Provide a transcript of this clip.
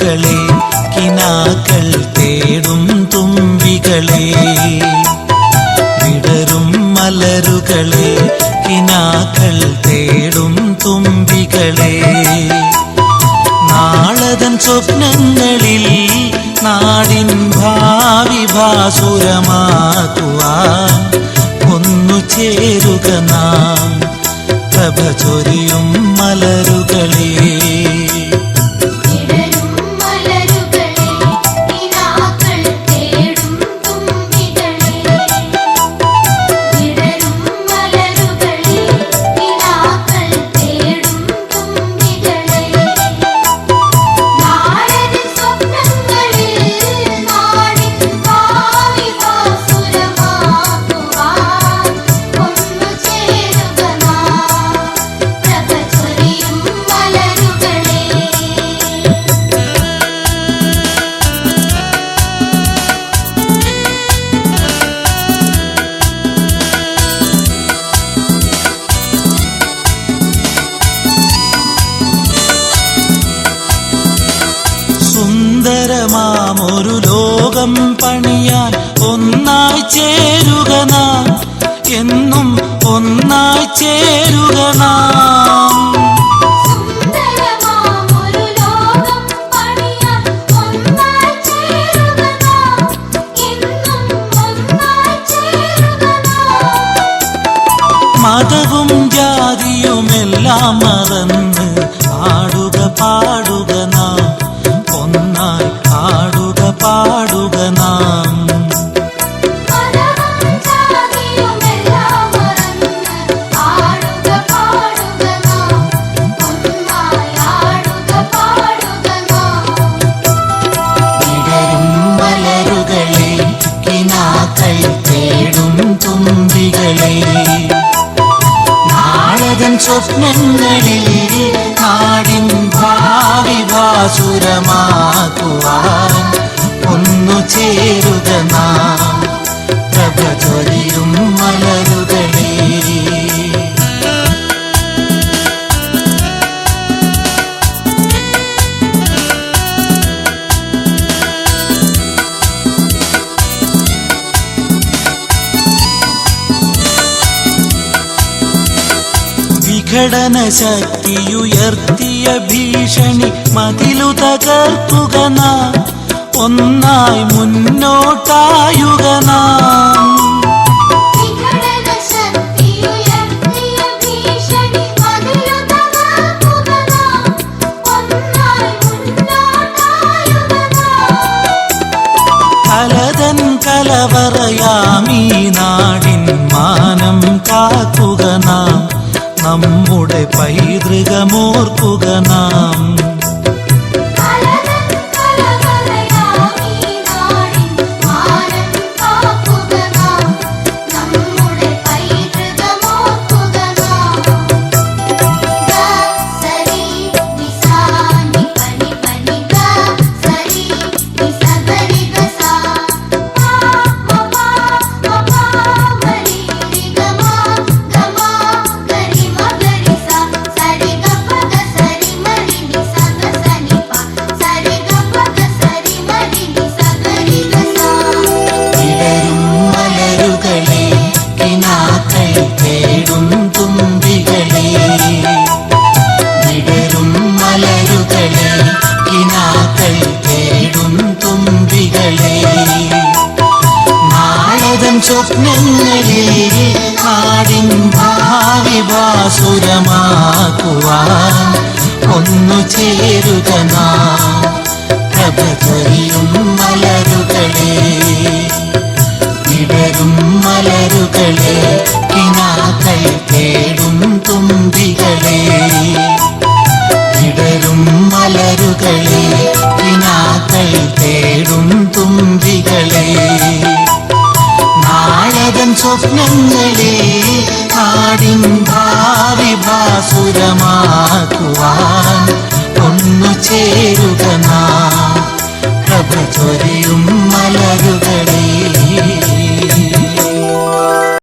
മലരുകളെ കിനാക്കൾ തേടും തുമ്പികളെ. വിടരും മലരുകളെ കിനാക്കൾ തേടും തുമ്പികളെ. നാളതൻ സ്വപ്നങ്ങളിൽ നാടിൻ ഭാവി ഭാസുരമാക്കുവാൻ ഒന്നു ചേരുക നാം. പ്രഭ മലരുകളേ. നാം. ഒരു ലോകം പണിയാൻ ഒന്നായി ചേരുക നാം. എന്നും ഒന്നായി ചേരുക നാം. മതവും ജാതിയുമെല്ലാം മറന്ന് പാടുക പാടുക നാം. പാടുക പാടുക പാടുക നാം. സ്വപ്നങ്ങളിൽ നാടിൻ ഭാവി ഭാസുരമാക്കുവാൻ വിഘടന ശക്തിയുയർത്തിയ ഭീഷണി മതിലു തകർക്കുക നാം. ഒന്നായി മുന്നോട്ടായുക നാം. കലതൻ കലവറയാമീ നാടിൻ മാനം കാക്കുക നാം. നമ്മുടെ പൈതൃകമോർക്കുക നാം. സ്വപ്നങ്ങളിൽ നാടിൻ ഭാവി വാസുരമാക്കുവാൻ ഒന്നു ചേരുക നാം. പ്രഭ ചൊരിയും മലരുകളെ വിടരും മലരുകളെ കിനാക്കൾ തേടും തുമ്പികളെ. സ്വപ്നങ്ങളെ ആടിൻ ഭാവി ഭാസുരമാക്കുവാൻ ഒന്നു ചേരുക നാ. പ്രഭ ചൊരിയും മലരുകൾ